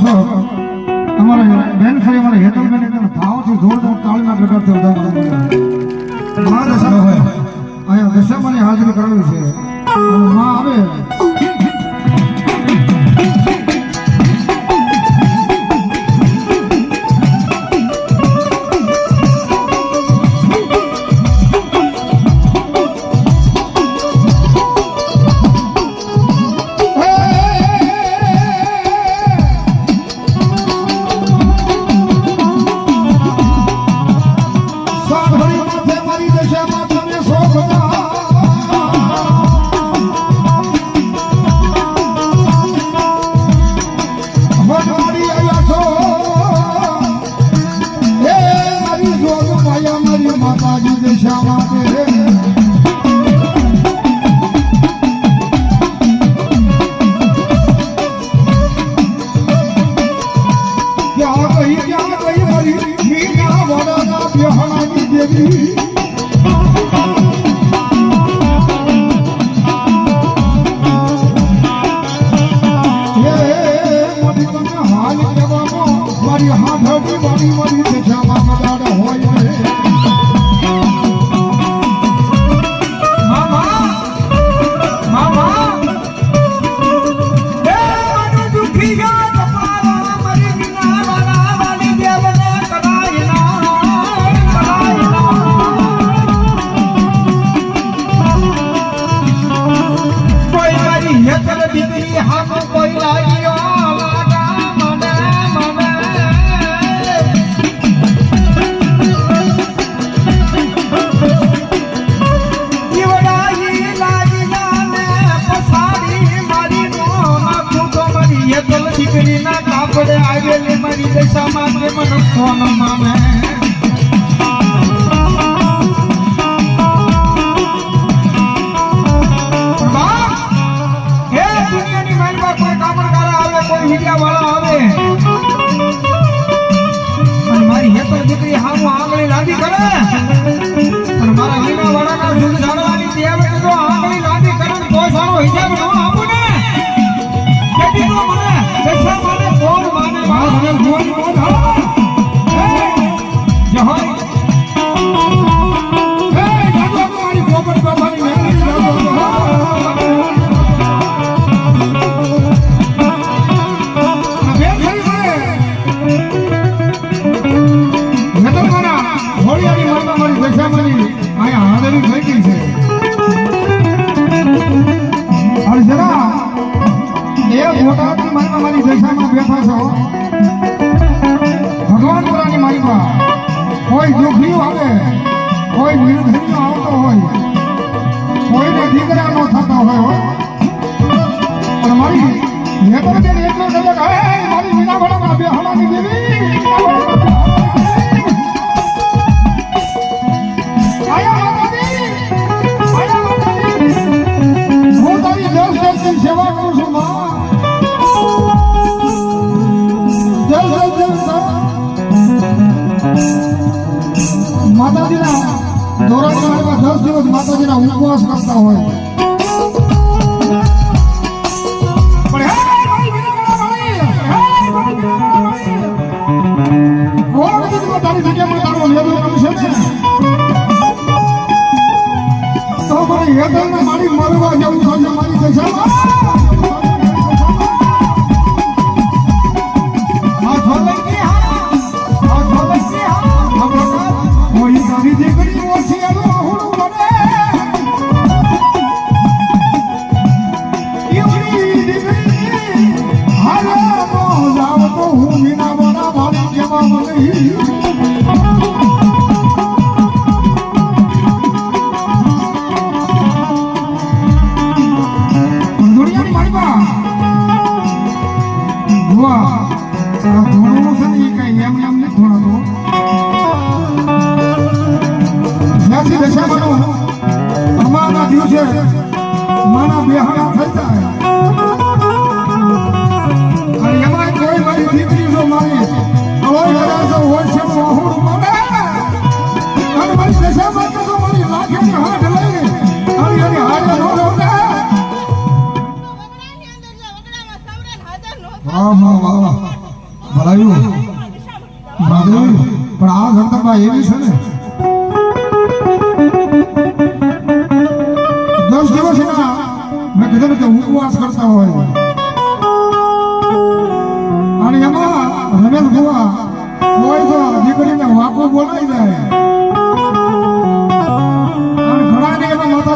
છો. અમારા બેન શ્રી અમારા હેતલબેન એકદમ ભાવથી જોર mim Deixa a madre, mas não toma mamãe વીરધન્યો આવતો હોય. નો થતો હોય મારી નેતરબેન એટલો ડબક હે મારી વિના 哦。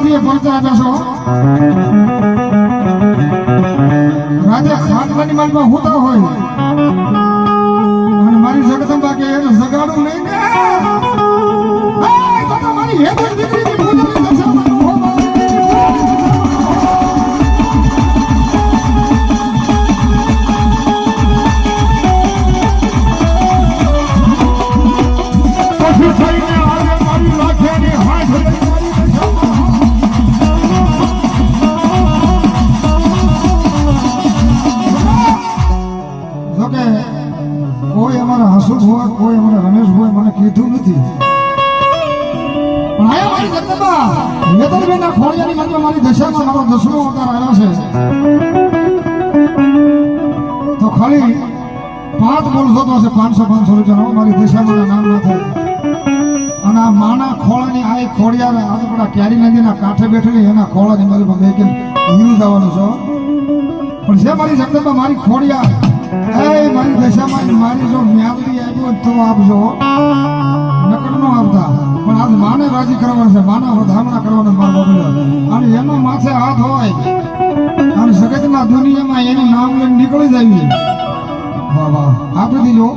માતાજીએ પરચા આપ્યા છો? રાતે ખાટલાની માલમાં હોતા હોય. અને મારી જગદંબા કે એને જગાડું નહીં ને. મારી હેતર વેતનબેનના ખોડિયાની મનમાં મારી દશામાં મારો દસમો અવતાર આવ્યો છે. તો ખાલી પાંચ બોલશો તો હશે પાંચસો પાંચસો રૂપિયા. મારી દશામાં નામ ના થાય. અને આ માના ખોળાની આ ખોડિયાર આજપડા ક્યારી નદીના કાંઠે બેઠેલી, એના ખોળાની મારી પાસે એક યુઝ આવવાનું છો પણ છે મારી જગતમાં મારી ખોડિયાર એ મારી દશામાં મારી જો મ્યાદરી આવ્યો તો આપજો. નકર નો આપતા. પણ આજ માને રાજી કરવાનું છે માના વધામણા કરવાનો મારો બબલ્યો અને એનો માથે હાથ હોય અને જગતમાં દુનિયામાં એનું નામ લઈને નીકળી જાય વાહ વાહ. આપી દીજો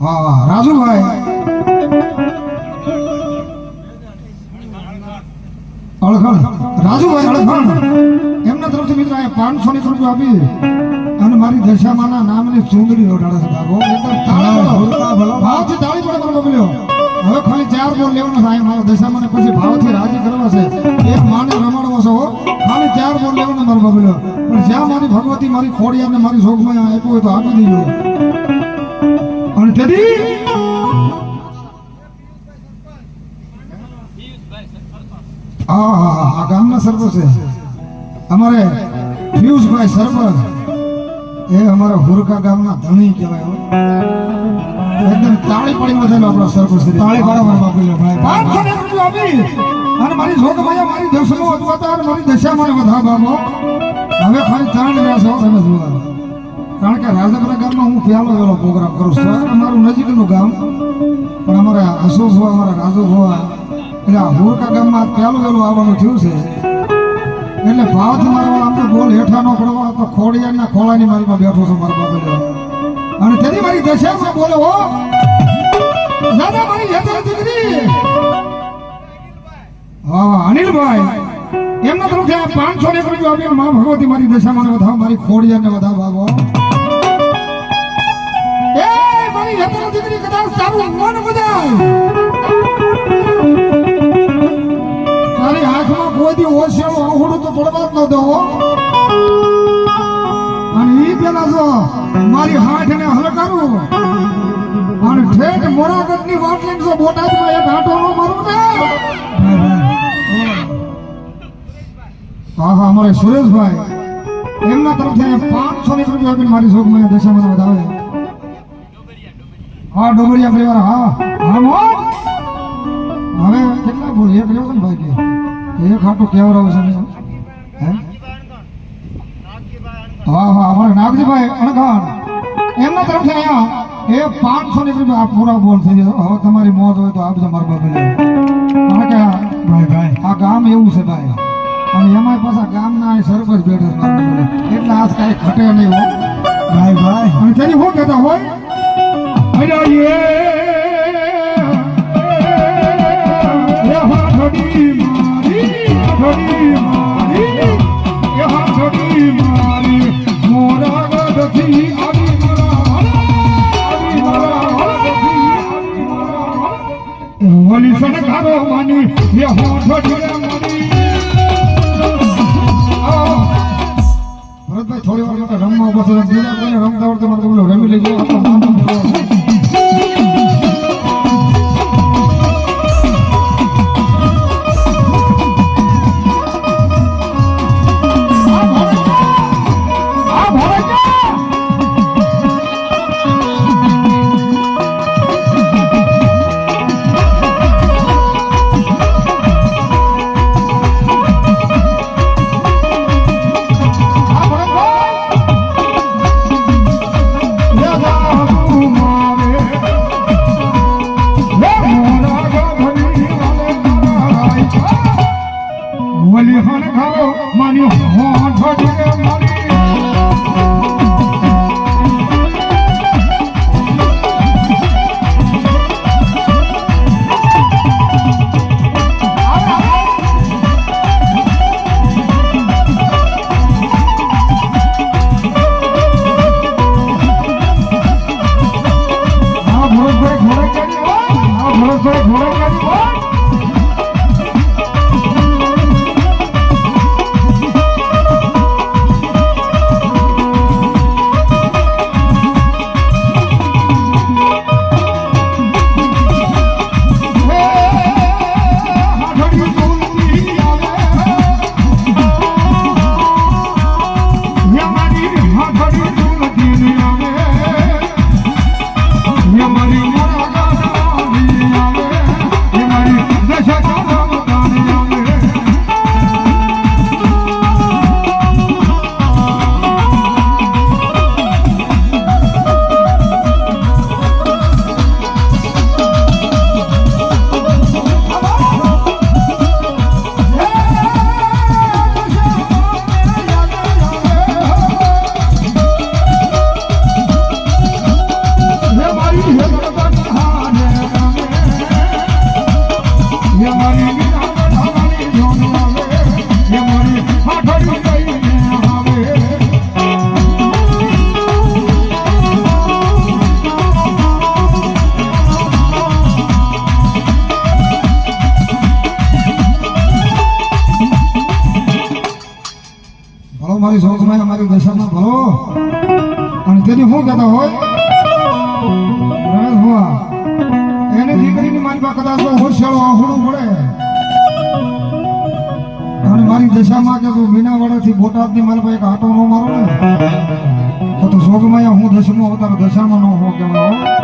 વાહ વાહ. રાજુભાઈ. અળખણ. રાજુભાઈ અળખણ. એમના તરફથી મિત્રો અહીંયા પાંચસો ની રૂપિયા આપી અને મારી દશામાના નામની ચુંદડી ઓઢાડે છે બાબો એકદમ તાળી પડો. તાળી પડે મારો બબલ્યો હવે ખાલી ચાર બોલ લેવાનો થાય મારા દશામાને પછી ભાવથી રાજી કરવા છે. એક માને રમાડવો છે. ખાલી ચાર બોલ લેવાનો મારો બબલ્યો પણ જ્યાં મારી ભગવતી મારી ખોડિયાને મારી શોખમાં આપ્યું હોય તો આપી દીજો અને તેથી હા હા હા આ ગામના સરપંચ અમારે પિયુષભાઈ સરપંચ. એ અમારા હુરકા ગામના ધણી કહેવાય. એકદમ તાળી પડી વધેલો આપણા સરપંચ તાળી મારા બાપુલો ભાઈ પાંચસો ને રૂપિયા આપી અને મારી જોગમાયા મારી દસમો અને મારી દશા મને વધા બાબો હવે ખાલી ત્રણ રહ્યા છો તમે જોવા કારણ કે રાજપુરા ગામમાં હું પહેલો વેલો પ્રોગ્રામ કરું છું અમારું નજીકનું ગામ પણ અમારા અશોક હોવા અમારા રાજુ હોવા એટલે આ હોરકા ગામમાં પહેલું વેલું આવવાનું થયું છે. એટલે ભાવથી મારા આમ તો બોલ હેઠા ન પડવા તો ખોડિયાના ખોળાની મારીમાં બેઠો છું મારા બાપા અને તેની મારી દશામાં બોલો હો. દાદા મારી હેતર દીકરી હા, અનિલભાઈ. એમના તરફથી આ પાંચસો ને રૂપિયા આપીને મા ભગવતી મારી દશામાં વધાવ મારી ખોડિયાને વધાવ બાબો એ, મારી હેતર દીકરી કદાચ તારું મન બધાય મારી હાથને હલકારું અને ઠેઠ મોરાગઢની વાત લઈને જો બોટાદમાં એક આટો નો મારું ને? હા હા અમારે સુરેશભાઈ. એમના તરફથી પાંચસો ની રૂપિયા આપીને મારી શોખમાં દશામાં વધાવે હા ડોબરિયા પરિવાર હા. હા મોટ હવે કેટલા બોલ? એક લેવો ને ભાઈ કે? એક આટો કેવર આવશે ને? હે? હા હા, અમારે નાગજીભાઈ અણઘાણ. અહીંયા એ પાંચસો ની રૂપિયા આ પૂરા બોલ થઈ જશે હવે તમારી મોત હોય તો આપજો મારા કારણ કે ભાઈ ભાઈ. આ ગામ એવું છે ભાઈ. અને એમાંય પાછા ગામના સરપંચ બેઠો એટલે આજ કાંઈ ઘટે નહીં હો. ભાઈ ભાઈ. અને તેની શું કહેતા હોય? એ એ તેની હોય ભુવા એની દીકરીની પાસે કદાચ હોશિયાળો આહુડું પડે. અને મારી દશામાં કે તું બોટાદની મારી પાસે એક આટો ન મારો ને, તો તું શોખમાં હું દશમો અવતાર દશામાં ન હો કે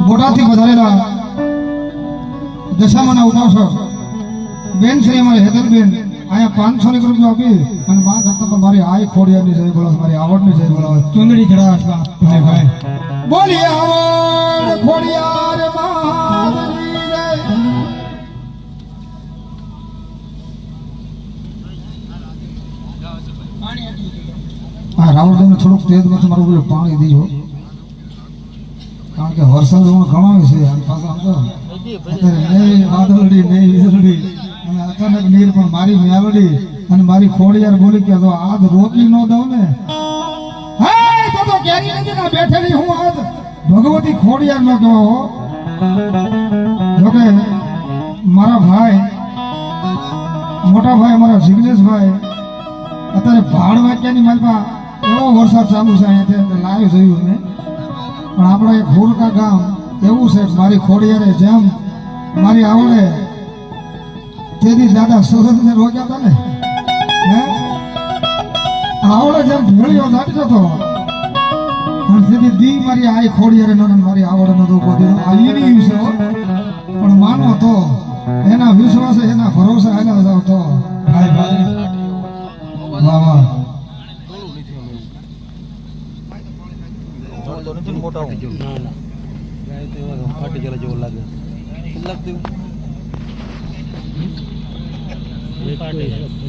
બોટાદથી વધારેલા દશામાના ઉપાસક બેન શ્રી અમારે હેતલબેન અહીંયા પાંચસો ની ગ્રુપ આપી. અને મા કરતા મારી આય ખોડિયાની જય બોલાવે મારી આવડની જય બોલાવે ચુંદડી ચડાવવા ભાઈ ભાઈ. બોલી આવડ ખોડિયા રે હા રાહુલભાઈને થોડુંક તેજમાં તમારું પેલું પાણી દીજો. કારણ કે વરસાદ ઘણો છે પાછો વાદળડી નહીં વીજળી. અચાનક નીર પણ મારી મેલડી અને મારી ખોડિયાર બોલી કે તો આજ રોકી ન દઉં ને. હે તો તો કેરી નથી ના બેઠેલી હું આજ ભગવતી ખોડિયાર નો કહેવો હો જોકે મારા ભાઈ, મોટા ભાઈ મારા જિગ્નેશભાઈ, અત્યારે ભાડ વાક્યાની માલપા એવો વરસાદ ચાલુ છે અહીંયાથી લાઈવ જોયું મેં પણ આપણે એક હુરકા ગામ એવું છે મારી ખોડિયારે જેમ મારી આવડે તેથી દાદા સુરતને રોક્યા હતા ને? હે? આવડે જેમ ભેળીઓ નાટતો હતો. પણ તેથી દી મારી આઈ ખોડી અરે નરન મારી આવડે નતો ધોકો દીધો આ વિશે પણ માનો તો એના વિશ્વાસે એના ભરોસે આગળ જાવ તો. ભાઈ ભાઈ. વાહ વાહ. ને મોટા ના ના. ફાટી ગયેલા જેવું લાગે. લાગતું? 对。